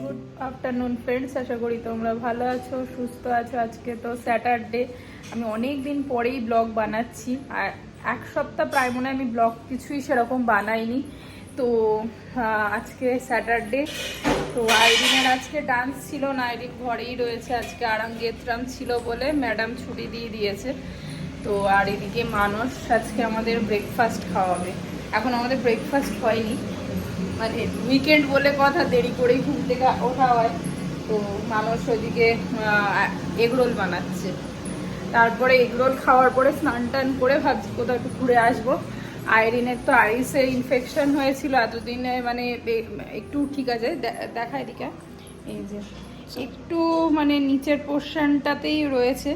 Good afternoon friends আশা করি তোমরা ভালো আছো, সুস্থ আছো। আজকে তো স্যাটারডে আমি অনেক দিন পরেই ব্লগ বানাচ্ছি। আর এক সপ্তাহ প্রায় মনে আমি ব্লগ কিছুই সেরকম বানাইনি। তো আজকে স্যাটারডে তো আইরিনের আজকে ডান্স ছিল না। আইরিন ঘরেই রয়েছে। আজকে আরাম গেতরাম ছিল বলে ম্যাডাম ছুটি দিয়ে দিয়েছে। তো, আর এদিকে মানুষ আজকে আমাদের ব্রেকফাস্ট খাওয়াবে। এখন আমাদের ব্রেকফাস্ট হয়নি। মানে উইকেন্ড বলে কথা, দেরি করেই ঘুম থেকে ওঠা হয়। তো মানুষ ওইদিকে এগরোল বানাচ্ছে। তারপরে এগরোল খাওয়ার পরে স্নান টান করে ভাবছি কোথাও একটু ঘুরে আসব। আইরিনের তো আইসে ইনফেকশন হয়েছিল, এতদিনে মানে একটু ঠিক আছে দেখা এদিকে। এই যে, একটু মানে নিচের পোর্শনটাতেই রয়েছে।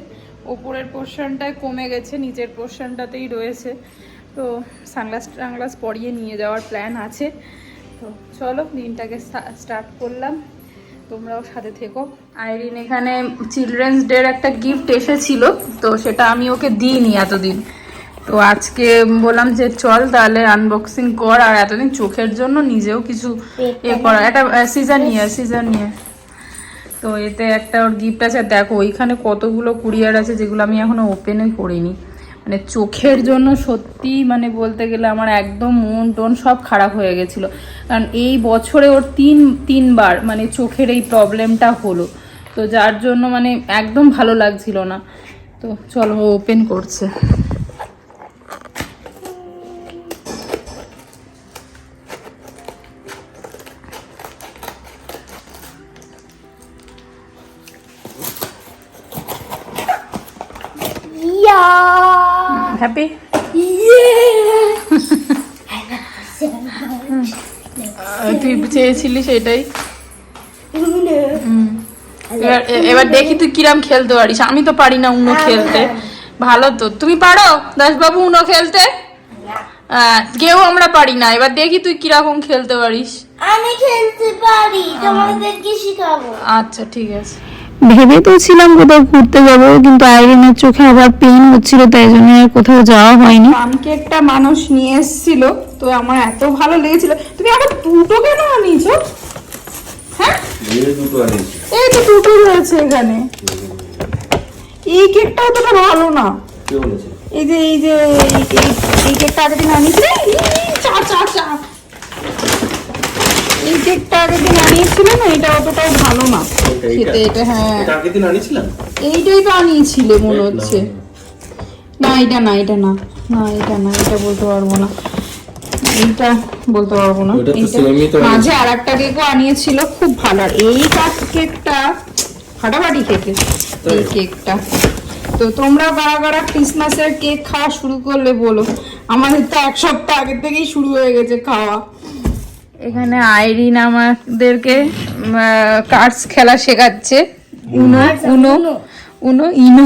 ওপরের পোর্শনটায় কমে গেছে, নিচের পোর্শনটাতেই রয়েছে। তো সানগ্লাস টানগ্লাস পরিয়ে নিয়ে যাওয়ার প্ল্যান আছে। তো চলো দিনটাকে স্টার্ট করলাম। তোমরাও সাথে থেকো। আইরিন এখানে চিলড্রেন্স ডের একটা গিফট এসেছিল তো সেটা আমি ওকে দিইনি এতদিন। তো আজকে বললাম যে চল তাহলে আনবক্সিং কর আর এতদিন চোখের জন্য নিজেও কিছু এ করা। একটা সিজন নিয়ে সিজন নিয়ে। তো এতে একটা ওর গিফট আছে। দেখো ওইখানে কতগুলো কুরিয়ার আছে যেগুলো আমি এখনও ওপেনই করিনি। মানে চোখের জন্য সত্যি মানে বলতে গেলে আমার একদম মন টন সব খারাপ হয়ে গেছিল। কারণ এই বছরে ওর তিন, তিনবার মানে চোখের এই প্রবলেমটা হলো। তো যার জন্য মানে একদম ভালো লাগছিল না। তো চলো ওপেন করছে। Yeah. হ্যাপি তুই চেয়েছিলি সেটাই। এবার এবার দেখি তুই কিরাম খেলতে পারিস। আমি তো পারি না উনো খেলতে। ভালো তো। তুমি পারো? দাসবাবু উনো খেলতে? কেউ আমরা পারি না। এবার দেখি তুই কীরকম খেলতে পারিস। আমি খেলতে পারি। তোমাদেরকে শিখাবো। আচ্ছা ঠিক আছে। ভেবে তো ছিলাম কোথাও ঘুরতে যাব কিন্তু আইরিনের চোখে আবার পেন হচ্ছিল তাই জন্য আর কোথাও যাওয়া হয়নি। পান কেকটা মানুষ নিয়ে এসেছিল তো আমার এত ভালো লেগেছিল। তুমি আবার দুটো কেন আনিয়েছো? হ্যাঁ? এই তো দুটো রয়েছে এখানে। এই কেকটা অতটা ভালো না। এই যে এই যে এই- কেকটা আগের দিন আনিয়েছিলে ই, চা চা চা এই কেকটা আগের দিন আনিয়েছিল না এটা অতটাও ভালো না। খেতে এটা হ্যাঁ। এইটাই তো আনিয়েছিলে মনে হচ্ছে। না এটা না এটা না। না এটা না এটা বলতে পারব না। এইটা বলতে পারব না। মাঝে আর একটা কেকও আনিয়েছিল খুব ভালো। আর এই কেকটা ফাটাফাটি খেতে এই কেকটা। তো তোমরা কারা কারা ক্রিসমাসের কেক খাওয়া শুরু করলে বলো। আমাদের তো এক সপ্তাহ আগের থেকেই শুরু হয়ে গেছে খাওয়া। এখানে আইরিন আমাদেরকে কার্ডস খেলা শেখাচ্ছে। উনো উনো উনো ইনো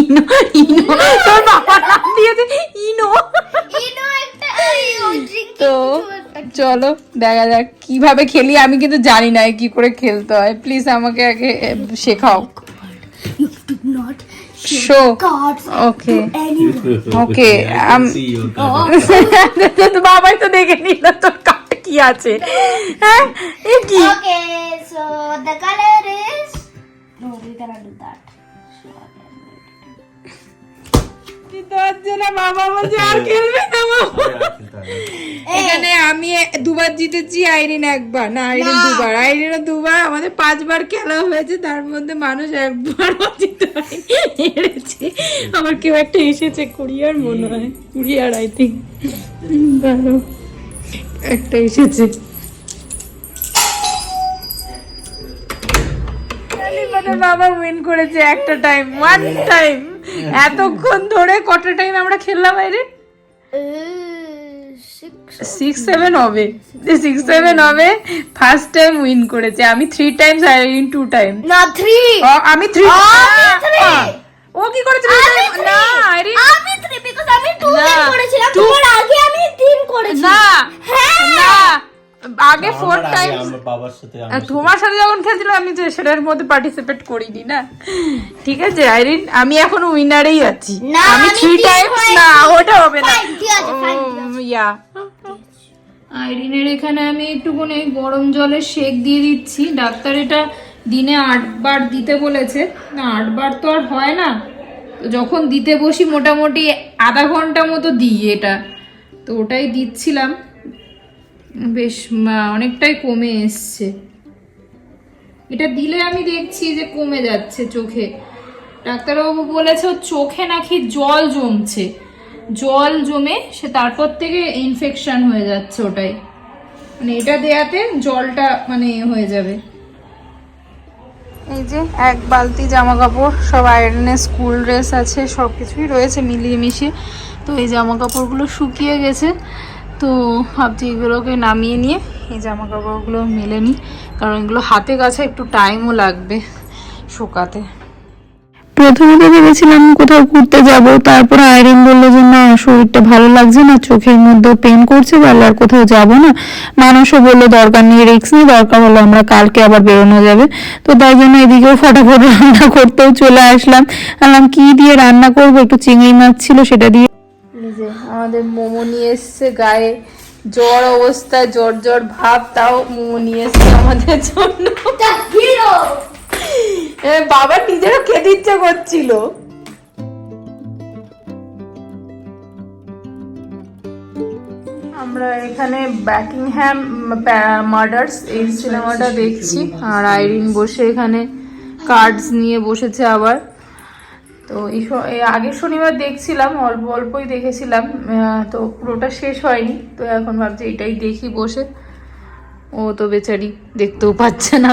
ইনো ইনো। তোর বাবা নাম দিয়েছে ইনো। তো চলো দেখা যাক কীভাবে খেলি। আমি কিন্তু জানি না কি করে খেলতে হয়। প্লিজ আমাকে আগে শেখাও। শো ওকে ওকে বাবাই তো দেখে নিল তোর কি আছে? হ্যাঁ এ কি? Okay, so the color is. No, we cannot do that. দরজা বাবা বলছে আর খেলবে না বাবা। এখানে আমি দুবার জিতেছি আইরিন একবার। না আইরিন দুবার। আইরিনও দুবার। আমাদের পাঁচবার খেলা হয়েছে তার মধ্যে মানুষ একবার জিতে হেরেছে। আমার কেউ একটা এসেছে কুরিয়ার মনে হয়। কুরিয়ার আই থিঙ্ক দাঁড়ো একটা এসেছে। মানে বাবা উইন করেছে একটা টাইম ওয়ান টাইম এতক্ষণ ধরে কটা টাইম আমরা খেললাম বাইরে সিক্স সেভেন হবে। সিক্স সেভেন হবে। ফার্স্ট টাইম উইন করেছে। আমি three times Irene two time Not three. আমি থ্রি ফোর আমার আগে টাইম আমার বাবার সাথে আমার সাথে- তোমার সাথে যখন খেলছিলাম আমি তো সেটার মধ্যে পার্টিসিপেট করিনি না? ঠিক আছে আইরিন আমি এখন উইনারেই আছি। না, আমি থ্রি টাইমস না ওটা হবে না। ইয়া আইরিনের এখানে আমি একটুখানি গরম জলের শেক দিয়ে দিচ্ছি। ডাক্তার এটা দিনে আটবার দিতে বলেছে। না আটবার তো আর হয় না। তো যখন দিতে বসি মোটামুটি আধা ঘণ্টা মতো দিই এটা। তো ওটাই দিচ্ছিলাম। বেশ অনেকটাই কমে এসছে। এটা দিলে আমি দেখছি যে কমে যাচ্ছে চোখে। ডাক্তারবাবু বলেছে চোখে নাকি জল জমছে। জল জমে সে তারপর থেকে ইনফেকশন হয়ে যাচ্ছে ওটাই। মানে এটা দেয়াতে জলটা মানে হয়ে যাবে। এই যে এক বালতি জামা কাপড় সব আয়রনের স্কুল ড্রেস আছে সব কিছুই রয়েছে মিলিয়ে মিশিয়ে। তো এই জামা কাপড়গুলো শুকিয়ে গেছে। তো ভাবছি এগুলোকে নামিয়ে নিয়ে এই জামা কাপড়গুলো মেলে নিই। কারণ এগুলো হাতে কাছে একটু টাইমও লাগবে শুকাতে। প্রথমে তো ভেবেছিলাম কোথাও ঘুরতে যাব, তারপর আয়রন বলল যে, না, শরীরটা ভালো লাগছে না, চোখের মধ্যে পেন করছে বলে আর কোথাও যাব না। মানুষও বলল, দরকার নেই রিক্স নেই, দরকার হলো আমরা কালকে আবার বেরোনো যাবে। তো তাই জন্য এদিকেও ফটাফট রান্না করতেও চলে আসলাম। আলাম কি দিয়ে রান্না করব? একটু চিংড়ি মাছ ছিল, সেটা দিয়ে নিজে আমাদের মোমো নিয়ে এসছে গায়ে জ্বর অবস্থায় জ্বর জ্বর ভাব তাও মোমো নিয়ে এসছে আমাদের জন্য। বাবা নিজেরও খেতে ইচ্ছা করছিল। আমরা এখানে ব্যাকিংহ্যাম মার্ডার্স এই সিনেমাটা দেখছি। আর আইরিন বসে এখানে কার্ডস নিয়ে বসেছে আবার। তো এই আগের শনিবার দেখছিলাম অল্প অল্পই দেখেছিলাম তো পুরোটা শেষ হয়নি তো এখন ভাবছি এটাই দেখি বসে। ও তো বেচারি দেখতেও পাচ্ছে না।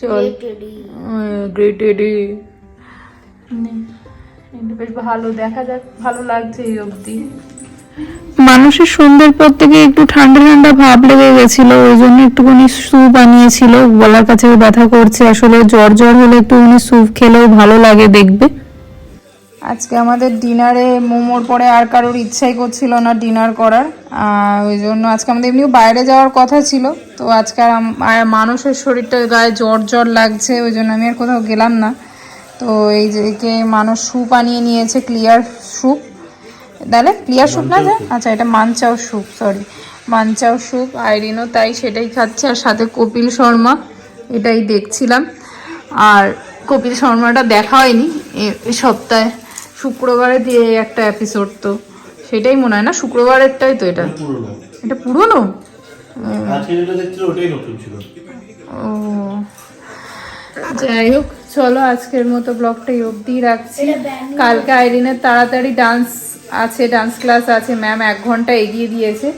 চল। গ্রেট এডি বেশ ভালো দেখা যাক ভালো লাগছে এই অবধি। মানুষের সন্ধ্যের পর থেকে একটু ঠান্ডা ঠান্ডা ভাব লেগে গেছিল, ওই জন্য একটুখানি স্যুপ বানিয়েছিল। গলার কাছে ব্যথা করছে, আসলে জ্বর জ্বর হলে একটুখানি স্যুপ খেলেও ভালো লাগে দেখবে। আজকে আমাদের ডিনারে মোমোর পরে আর কারোর ইচ্ছাই করছিল না ডিনার করার। ওই জন্য আজকে আমাদের এমনিও বাইরে যাওয়ার কথা ছিল, তো আজকে আর মানুষের শরীরটা গায়ে জ্বর জ্বর লাগছে, ওই জন্য আমি আর কোথাও গেলাম না। তো এই যে মানুষ স্যুপ আনিয়ে নিয়েছে ক্লিয়ার স্যুপ তাহলে ক্লিয়ার স্যুপ না যে আচ্ছা এটা manchow soup sorry manchow soup আইরিনও তাই সেটাই খাচ্ছে আর সাথে কপিল শর্মা এটাই দেখছিলাম। আর কপিল শর্মাটা দেখা হয়নি এ- সপ্তাহে শুক্রবারে দিয়ে একটা এপিসোড তো। সেটাই মনে হয় না শুক্রবারেরটাই তো এটা। এটা পুরনো। ও যাই হোক চলো আজকের মতো ব্লগটা অবধি রাখছি। কালকে আইরিনের তাড়াতাড়ি ডান্স আছে ডান্স ক্লাস আছে ম্যাম এক ঘণ্টা এগিয়ে দিয়েছে।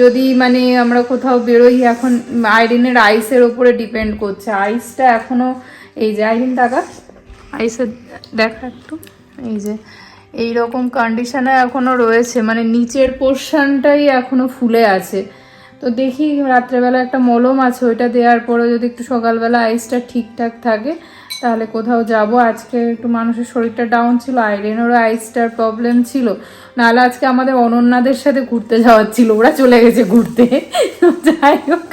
যদি মানে আমরা কোথাও বেরোই, এখন আইরিনের আইসের ওপরে ডিপেন্ড করছে। আইসটা এখনও এই যে আইরিন টাকা আইসের দেখা একটু, এই যে এই রকম কন্ডিশনে এখনও রয়েছে। মানে নিচের পোর্শনটাই এখনও ফুলে আছে। তো দেখি, রাত্রেবেলা একটা মলম আছে, ওইটা দেওয়ার পরে যদি একটু সকালবেলা আইসটা ঠিকঠাক থাকে তাহলে কোথাও যাব? আজকে একটু মানুষের শরীরটা ডাউন ছিল আইরেনেরও আইসটার প্রবলেম ছিল। নাহলে আজকে আমাদের অনন্যাদের সাথে ঘুরতে যাওয়ার ছিল, ওরা চলে গেছে ঘুরতে। যাই হোক,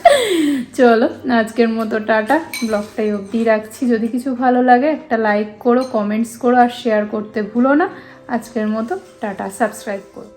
চলো, আজকের মতো টাটা। ব্লগটাই অবধি রাখছি। যদি কিছু ভালো লাগে, একটা লাইক করো কমেন্টস করো আর শেয়ার করতে ভুলো না। আজকের মতো টাটা সাবস্ক্রাইব করো।